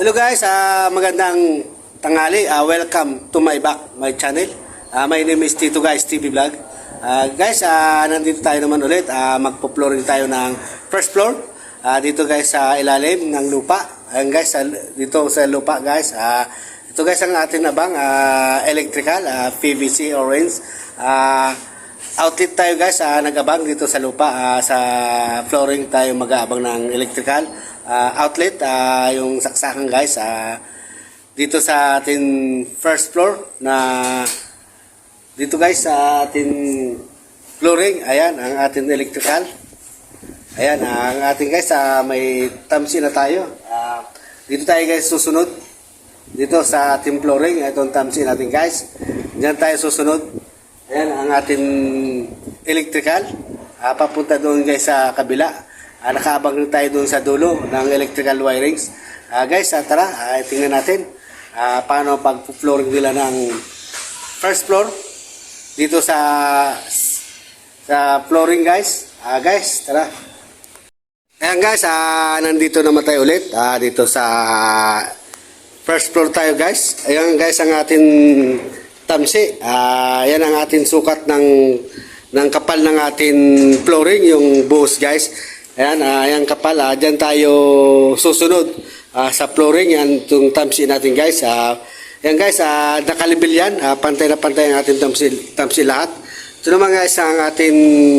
Hello guys, ah, magandang tanghali. Ah, welcome to my back, my channel. Ah, my name is Tito Guys TV Vlog. Ah, guys, ah, nandito tayo naman ulit. Ah, magpo-flooring tayo ng first floor. Ah, dito guys sa ilalim ng lupa. Ayan guys, sa, dito sa lupa guys. Ah, ito guys ang ating abang ah, electrical, ah, PVC orange. Ah, outlet tayo guys, ah, nag-abang dito sa lupa. Ah, sa flooring tayo mag-aabang ng electrical. Ah, outlet, ah, yung saksakan guys. Ah, dito sa ating first floor na dito guys sa ating flooring. Ayan, ang ating electrical. Ayan, ang ating guys, ah, may tamsi na tayo. Ah, dito tayo guys susunod. Dito sa ating flooring, itong tamsi natin guys. Diyan tayo susunod. Ayan, ang ating electrical. Ah, papunta doon guys sa kabila. Ah, nakaabang rin tayo doon sa dulo ng electrical wirings. Ah, guys, ah, tara, ah, tingnan natin ah, paano pag-flooring nila ng first floor dito sa sa flooring guys. Ah, guys, tara. Ayan guys, ah, nandito naman tayo ulit ah, dito sa first floor tayo guys. Ayan guys ang ating tamsi. Ah, yan ang ating sukat ng ng kapal ng ating flooring, yung buhos guys. Ayan, ah, ayan kapal. Ah, dyan tayo susunod ah, sa flooring. Yan itong tamsi natin guys. Ah, yan guys, ah, nakalibil yan. Ah, pantay na pantay ang ating tamsi, tamsi lahat. Ito naman guys ang ating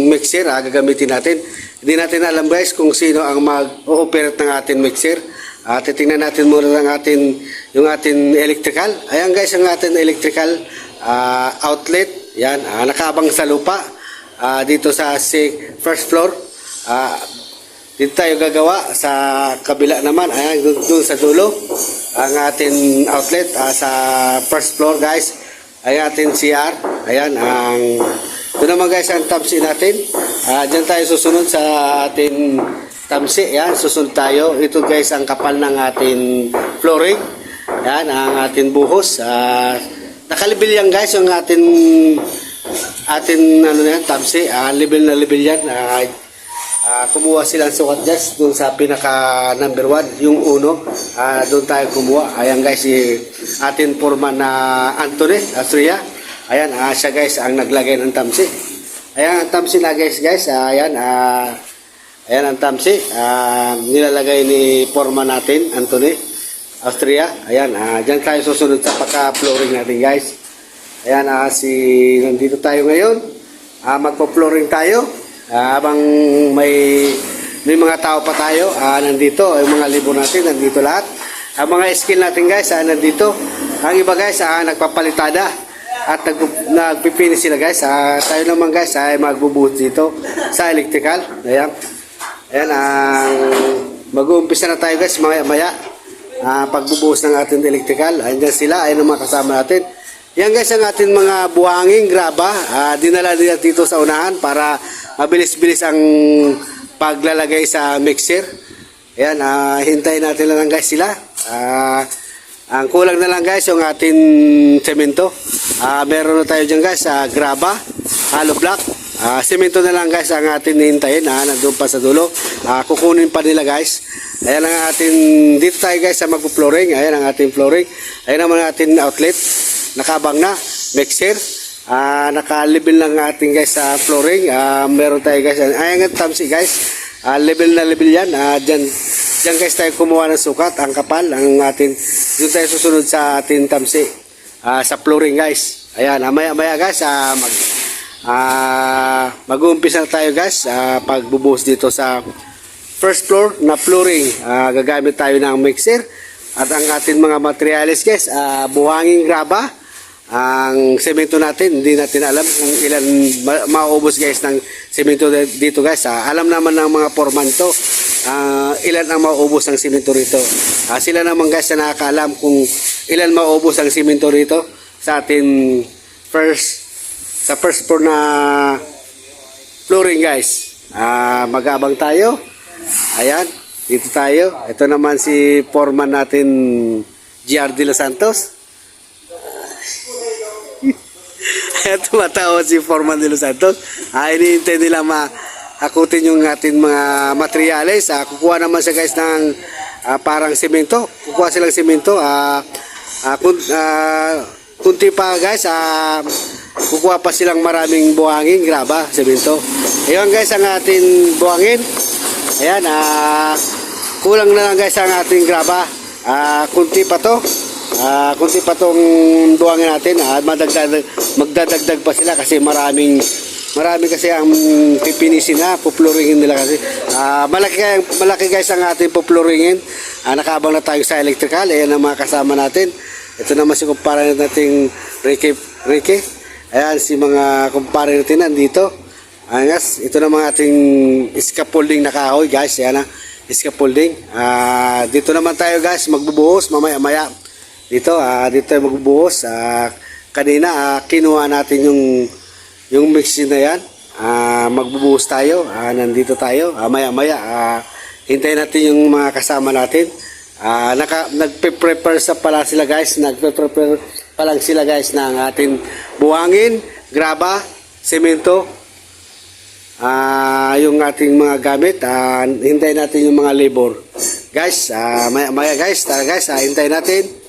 mixer, ah, gagamitin natin. Hindi natin alam guys kung sino ang mag-ooperate ng ating mixer. Ah, titingnan natin muna ang ating, yung ating electrical. Ayan guys ang ating electrical ah, outlet. Yan, ah, nakabang sa lupa. Ah, dito sa first floor. Ah, dito tayo gagawa sa kabila naman. Ayan, doon, doon sa dulo. Ang ating outlet ah, sa first floor guys. Ayan ating CR. Ayan ang ito naman guys ang tamsi natin. Ah, diyan tayo susunod sa ating tamsi. Yan, susunod tayo. Ito guys ang kapal ng ating flooring. Yan ang ating buhos. Ah, nakalibil yan guys yung ating ating ano na yan, tamsi. Ah, level na level yan. Ah, Ah, kumuha silang sukat guys doon sa pinaka number one, yung uno. Ah, doon tayo kumuha. Ayan guys, si atin forma na Anthony Astria. Ayan, ah, siya guys ang naglagay ng tamsi. Ayan ang tamsi na guys, guys. Ah, ayan, ah, ayan ang tamsi. Ah, nilalagay ni forma natin, Anthony Austria. Ayan, ah, dyan tayo susunod sa pagka-flooring natin guys. Ayan, ah, si nandito tayo ngayon. Ah, magpo-flooring tayo. Ah, habang may may mga tao pa tayo, ah, nandito, yung mga libo natin, nandito lahat. Ang mga skill natin guys, ah, nandito. Ang iba guys, ah, nagpapalitada at nag nagpipinish sila guys. Ah, tayo naman guys ay magbubuhos dito sa electrical. Ayan. Ayan ang mag-uumpisa na tayo guys maya maya. Ah, pagbubuhos ng ating electrical. Andiyan sila, ayun ang mga kasama natin. Yan guys ang ating mga buhanging graba. Ah, dinala nila dito sa unahan para mabilis-bilis ang paglalagay sa mixer. Ayan, ah, hintayin natin lang guys sila. Ah, ang kulang na lang guys yung ating semento. Ah, meron na tayo dyan guys sa graba, hollow block. Ah, semento na lang guys ang ating hintayin. Ah, nandun pa sa dulo. Ah, kukunin pa nila guys. Ayan ang ating, dito tayo guys sa mag-flooring. Ayan ang ating flooring. Ayan naman ang ating outlet. Nakabang na, mixer. Ah, naka-level lang ating guys sa flooring. Ah, meron tayo guys. Ayan ang tamsi guys. Ah, level na level yan. Ah, dyan, dyan guys tayo kumuha ng sukat. Ang kapal, ang ating, doon tayo susunod sa ating tamsi. Ah, sa flooring guys. Ayan, maya maya guys, ah, mag, ah, mag-uumpisa tayo guys. Ah, pagbubuhos dito sa first floor na flooring. Ah, gagamit tayo ng mixer. At ang ating mga materials guys, ah, buhanging graba. Ang semento natin, hindi natin alam kung ilan ma- maubos guys ng semento dito guys. Ah, alam naman ng mga foreman to ah, ilan ang maubos ng semento rito. Ah, sila naman guys na nakakaalam kung ilan maubos ang semento rito sa ating first sa first floor na flooring guys. Ah, mag-abang tayo. Ayan, dito tayo. Ito naman si foreman natin GR De Los Santos. Ayan, tumatawa si Foreman de Los Santos. Ah, iniintay nila ma akutin yung ating mga materyales. Ah, kukuha naman siya guys ng ah, parang semento. Kukuha silang semento. Ah, ah, kun, ah, kunti pa guys, ah, kukuha pa silang maraming buhangin, graba, semento. Ayun guys ang ating buhangin. Ayan, ah, kulang na lang guys ang ating graba. Ah, kunti pa to. Ah, kunti pa tong buhangin natin. Ah, madagdag, magdadagdag pa sila kasi maraming marami kasi ang pipinisin na, pupluringin nila kasi. Ah, malaki, malaki guys ang ating pupluringin. Ah, nakabang na tayo sa electrical. Ayan ang mga kasama natin. Ito naman si kumpara nating Ricky. Ricky. Ayan si mga kumpara natin nandito. Ayan guys, ito naman ating scaffolding na kahoy guys. Ayan na, scaffolding. Ah, dito naman tayo guys, magbubuhos mamaya-maya. Dito, ah, dito tayo magbubuhos. Ah, kanina, ah, kinuha natin yung yung mixin na yan. Ah, magbubuhos tayo. Ah, nandito tayo. Ah, maya-maya, ah, hintayin natin yung mga kasama natin. Ah, naka, nagpe-prepare sa pala sila guys. Nagpe-prepare pa lang sila guys ng ating buhangin, graba, semento, ah yung ating mga gamit. Ah, hintayin natin yung mga labor. Guys, ah, maya, maya guys, tara guys, ah, hintayin natin.